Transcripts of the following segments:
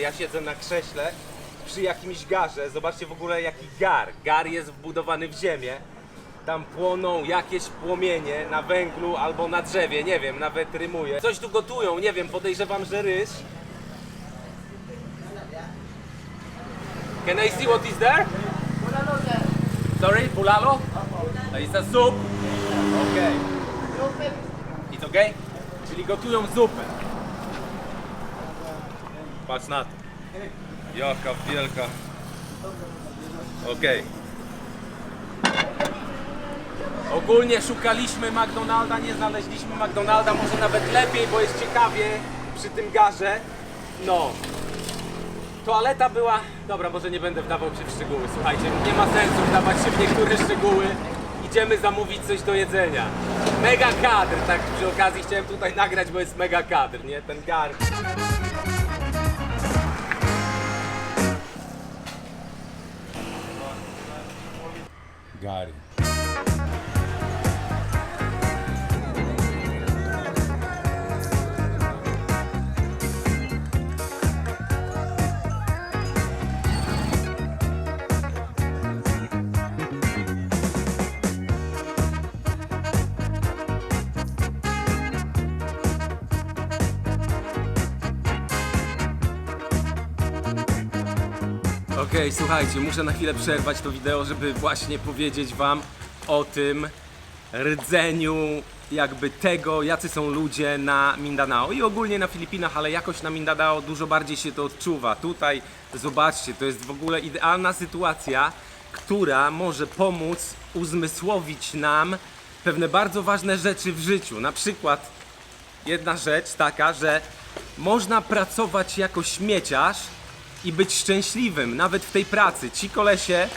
Ja siedzę na krześle przy jakimś garze. Zobaczcie w ogóle jaki gar. Gar jest wbudowany w ziemię. Tam płoną jakieś płomienie na węglu albo na drzewie, nie wiem, nawet rymuje. Coś tu gotują, nie wiem, podejrzewam, że ryż. Can I see what is there? Sorry, bulalo? It's a soup. Okay. It's okay? Czyli gotują zupę. Patrz na to. Jaka wielka. Okej. Ogólnie szukaliśmy McDonalda, nie znaleźliśmy McDonalda, może nawet lepiej, bo jest ciekawie przy tym garze. No. Toaleta była... Dobra, może nie będę wdawał się w szczegóły, słuchajcie, nie ma sensu wdawać się w niektóre szczegóły. Idziemy zamówić coś do jedzenia. Mega kadr, tak przy okazji chciałem tutaj nagrać, bo jest mega kadr, nie? Ten gar. God. Słuchajcie, muszę na chwilę przerwać to wideo, żeby właśnie powiedzieć wam o tym rdzeniu jakby tego, jacy są ludzie na Mindanao i ogólnie na Filipinach, ale jakoś na Mindanao dużo bardziej się to odczuwa. Tutaj, zobaczcie, to jest w ogóle idealna sytuacja, która może pomóc uzmysłowić nam pewne bardzo ważne rzeczy w życiu. Na przykład jedna rzecz taka, że można pracować jako śmieciarz i być szczęśliwym, nawet w tej pracy. Ci kolesie,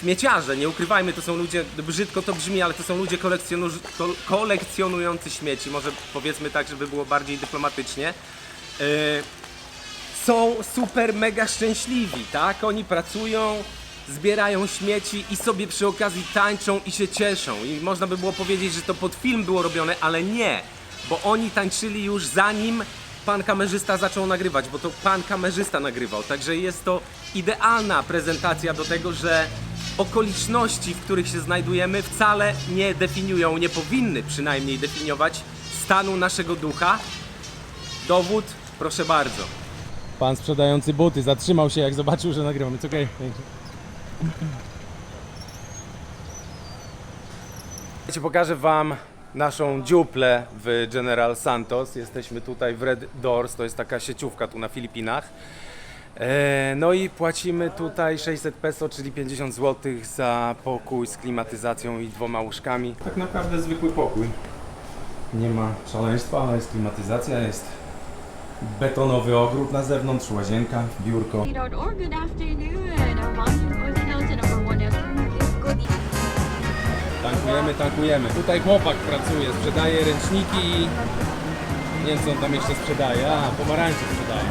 śmieciarze, nie ukrywajmy, to są ludzie, brzydko to brzmi, ale to są ludzie kolekcjonu, kol, kolekcjonujący śmieci, może powiedzmy tak, żeby było bardziej dyplomatycznie. Yy, są super mega szczęśliwi, tak? Oni pracują, zbierają śmieci i sobie przy okazji tańczą i się cieszą. I można by było powiedzieć, że to pod film było robione, ale nie, bo oni tańczyli już zanim pan kamerzysta zaczął nagrywać, bo to pan kamerzysta nagrywał. Także jest to idealna prezentacja do tego, że okoliczności, w których się znajdujemy, wcale nie definiują, nie powinny przynajmniej definiować stanu naszego ducha. Dowód, proszę bardzo. Pan sprzedający buty zatrzymał się jak zobaczył, że nagrywamy. It's okay. Pokażę Wam naszą dziuplę w General Santos. Jesteśmy tutaj w Red Doors, to jest taka sieciówka tu na Filipinach. E, No i płacimy tutaj 600 peso, czyli 50 zł za pokój z klimatyzacją i dwoma łóżkami. Tak naprawdę zwykły pokój. Nie ma szaleństwa, ale jest klimatyzacja, jest betonowy ogród na zewnątrz, łazienka, biurko. good afternoon. Tankujemy, tankujemy. Tutaj chłopak pracuje, sprzedaje ręczniki i... Nie wiem co on tam jeszcze sprzedaje. A, pomarańcze sprzedaje.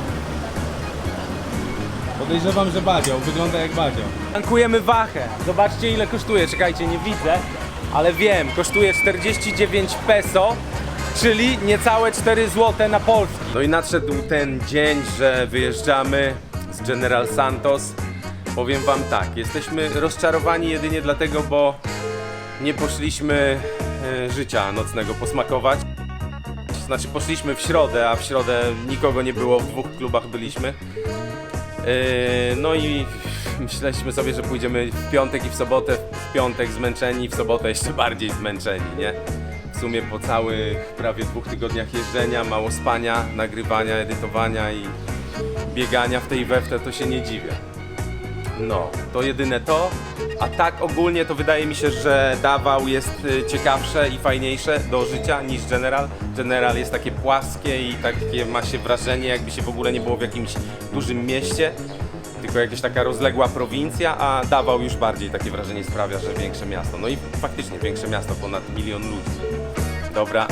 Podejrzewam, że badział. Wygląda jak badział. Tankujemy wachę. Zobaczcie ile kosztuje. Czekajcie, nie widzę. Ale wiem, kosztuje 49 peso, czyli niecałe 4 zł na polski. No i nadszedł ten dzień, że wyjeżdżamy z General Santos. Powiem wam tak, jesteśmy rozczarowani jedynie dlatego, bo nie poszliśmy e, życia nocnego posmakować. Znaczy poszliśmy w środę, a w środę nikogo nie było, w dwóch klubach byliśmy. E, No i myśleliśmy sobie, że pójdziemy w piątek i w sobotę, w piątek zmęczeni, w sobotę jeszcze bardziej zmęczeni, nie? W sumie po całych prawie dwóch tygodniach jeżdżenia, mało spania, nagrywania, edytowania i biegania w tej i we w te, to się nie dziwię. No, to jedyne to. A tak ogólnie to wydaje mi się, że dawał jest y, ciekawsze i fajniejsze do życia niż General. General jest takie płaskie i takie ma się wrażenie, jakby się w ogóle nie było w jakimś dużym mieście, tylko jakaś taka rozległa prowincja, a dawał już bardziej takie wrażenie sprawia, że większe miasto. No i faktycznie większe miasto, ponad milion ludzi. Dobra,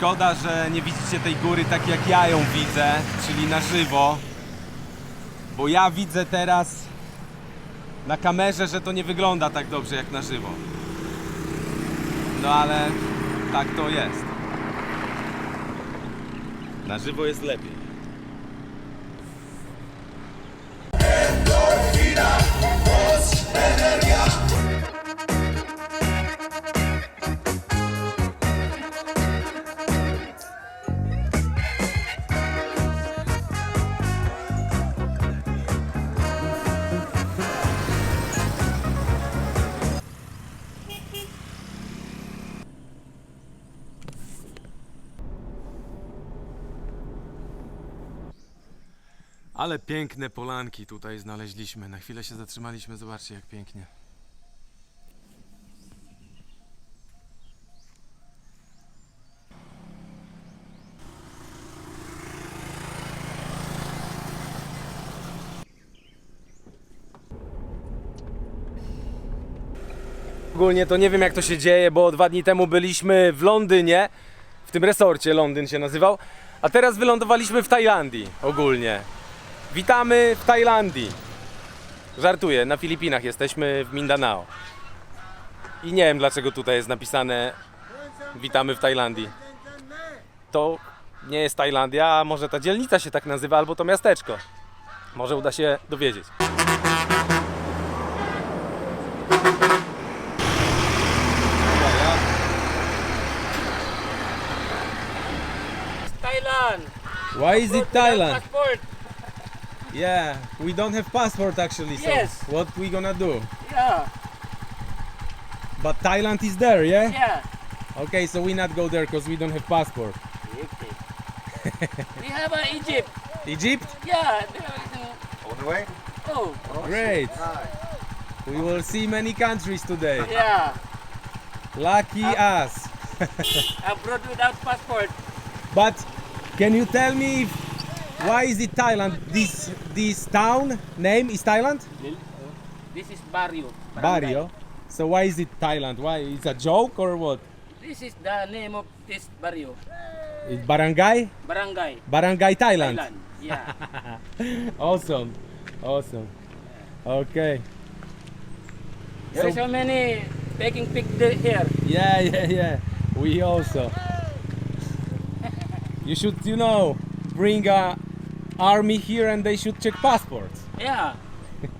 Szkoda, że nie widzicie tej góry tak jak ja ją widzę, czyli na żywo. Bo ja widzę teraz na kamerze, że to nie wygląda tak dobrze jak na żywo. No ale tak to jest. Na żywo jest lepiej. Ale piękne polanki tutaj znaleźliśmy. Na chwilę się zatrzymaliśmy, zobaczcie jak pięknie. Ogólnie to nie wiem jak to się dzieje, bo dwa dni temu byliśmy w Londynie, w tym resorcie Londyn się nazywał, a teraz wylądowaliśmy w Tajlandii ogólnie. Witamy w Tajlandii. Żartuję, na Filipinach jesteśmy w Mindanao. I nie wiem dlaczego tutaj jest napisane Witamy w Tajlandii. To nie jest Tajlandia, a może ta dzielnica się tak nazywa, albo to miasteczko. Może uda się dowiedzieć. Thailand. Why is it Thailand? Passport. Yeah, we don't have passport actually. So Yes. what we gonna do? Yeah. But Thailand is there, yeah? Yeah. Okay, so we not go there because we don't have passport. Okay. we have uh, Egypt. Egypt? Yeah. there- On the way? Oh. Great. We will see many countries today. Yeah. Lucky us. Abroad without passport. But can you tell me if, why is it Thailand? This this town name is Thailand? This is Barrio. Barrio. So why is it Thailand? Why? It's a joke or what? This is the name of this barrio. It's barangay? Barangay. Barangay Thailand. Thailand. Yeah. Awesome. Awesome. Okay. There is So- so many taking picture here. Yeah, yeah, yeah. We also. You should, you know, bring a army here and they should check passports. Yeah.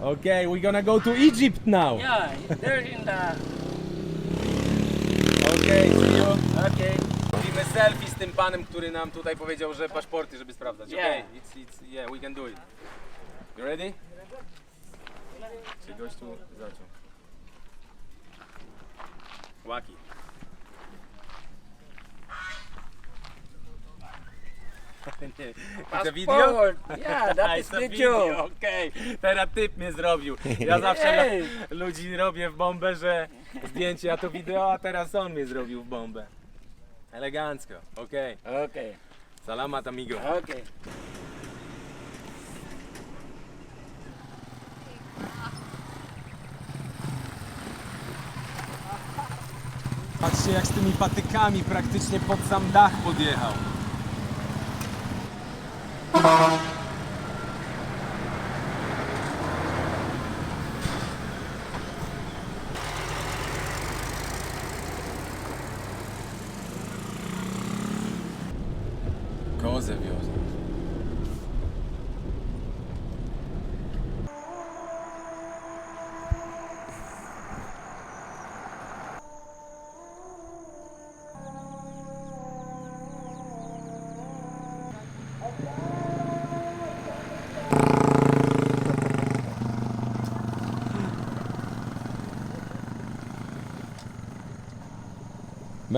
Okay, we're gonna go to Egypt now. Yeah. There in the. Okay, see you. Okay. Robimy selfie z tym panem, który nam tutaj powiedział, że paszporty, żeby sprawdzać. Yeah. Okay, it's, it's, yeah, we can do it. You ready? Czy gościu zaczął? Łaki. It's a video? Passport. Yeah, that is it's a video. Okej, teraz typ mnie zrobił. Ja zawsze Ej. ludzi robię w bombę, że zdjęcie, a to wideo, a teraz on mnie zrobił w bombę. Elegancko, okej. Okay. Salamat amigo. Okay. Patrzcie jak z tymi patykami praktycznie pod sam dach podjechał. Thank you.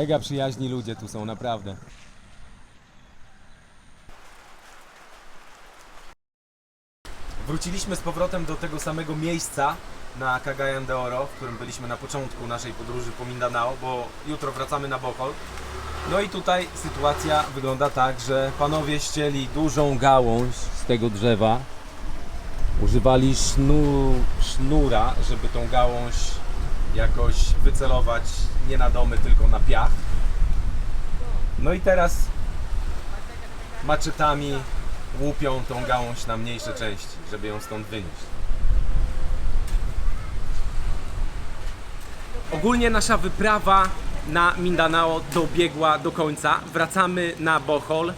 Mega przyjaźni ludzie tu są, naprawdę. Wróciliśmy z powrotem do tego samego miejsca na Cagayan de Oro, w którym byliśmy na początku naszej podróży po Mindanao, bo jutro wracamy na Bohol. No i tutaj sytuacja wygląda tak, że panowie ścieli dużą gałąź z tego drzewa. Używali sznu, sznura, żeby tą gałąź jakoś wycelować nie na domy, tylko na piach. No i teraz maczetami łupią tą gałąź na mniejsze części, żeby ją stąd wynieść. Ogólnie nasza wyprawa na Mindanao dobiegła do końca. Wracamy na Bohol.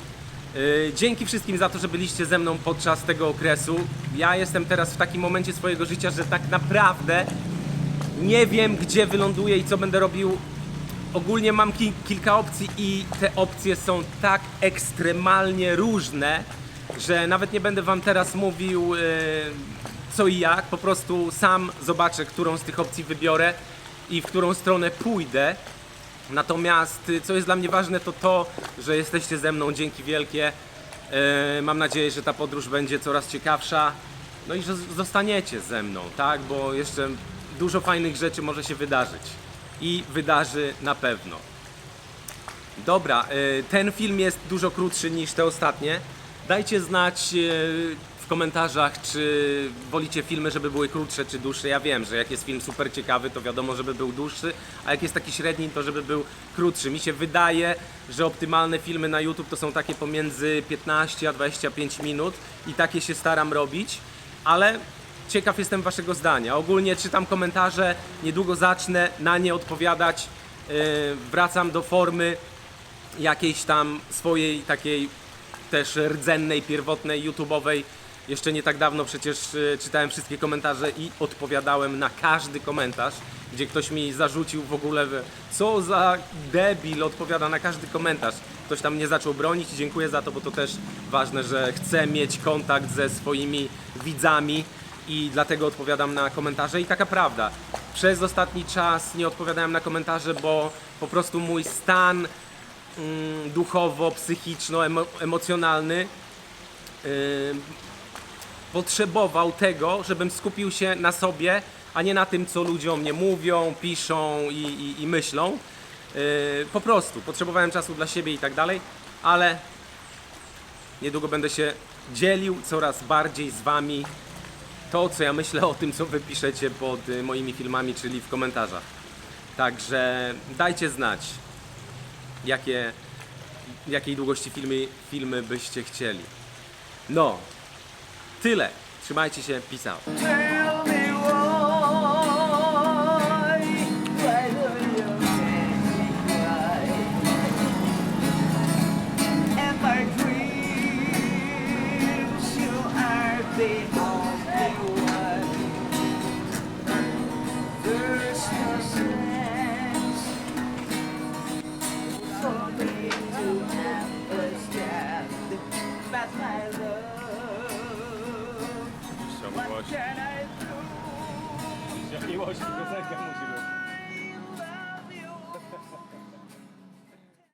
Yy, Dzięki wszystkim za to, że byliście ze mną podczas tego okresu. Ja jestem teraz w takim momencie swojego życia, że tak naprawdę nie wiem, gdzie wyląduję i co będę robił. Ogólnie mam ki- kilka opcji i te opcje są tak ekstremalnie różne, że nawet nie będę wam teraz mówił yy, co i jak. Po prostu sam zobaczę, którą z tych opcji wybiorę i w którą stronę pójdę. Natomiast y, co jest dla mnie ważne, to to, że jesteście ze mną. Dzięki wielkie. E, Mam nadzieję, że ta podróż będzie coraz ciekawsza. No i że zostaniecie ze mną, tak? Bo jeszcze dużo fajnych rzeczy może się wydarzyć. I wydarzy na pewno. Dobra, e, ten film jest dużo krótszy niż te ostatnie. Dajcie znać e, w komentarzach, czy wolicie filmy, żeby były krótsze czy dłuższe. Ja wiem, że jak jest film super ciekawy, to wiadomo, żeby był dłuższy, a jak jest taki średni, to żeby był krótszy. Mi się wydaje, że optymalne filmy na YouTube to są takie pomiędzy 15 a 25 minut i takie się staram robić, ale ciekaw jestem waszego zdania. Ogólnie czytam komentarze, niedługo zacznę na nie odpowiadać. Yy, wracam do formy jakiejś tam swojej takiej też rdzennej, pierwotnej, YouTube'owej. Jeszcze nie tak dawno przecież y, czytałem wszystkie komentarze i odpowiadałem na każdy komentarz, gdzie ktoś mi zarzucił w ogóle, co za debil odpowiada na każdy komentarz. Ktoś tam mnie zaczął bronić dziękuję za to, bo to też ważne, że chcę mieć kontakt ze swoimi widzami i dlatego odpowiadam na komentarze i taka prawda. Przez ostatni czas nie odpowiadałem na komentarze, bo po prostu mój stan mm, duchowo-psychiczno-emocjonalny potrzebował tego, żebym skupił się na sobie, a nie na tym, co ludzie o mnie mówią, piszą i, i, i myślą. Yy, po prostu potrzebowałem czasu dla siebie i tak dalej, ale niedługo będę się dzielił coraz bardziej z Wami to, co ja myślę o tym, co Wy piszecie pod y, moimi filmami, czyli w komentarzach. Także dajcie znać, jakie, jakiej długości filmy, filmy byście chcieli. No, tyle. Trzymajcie się. Tell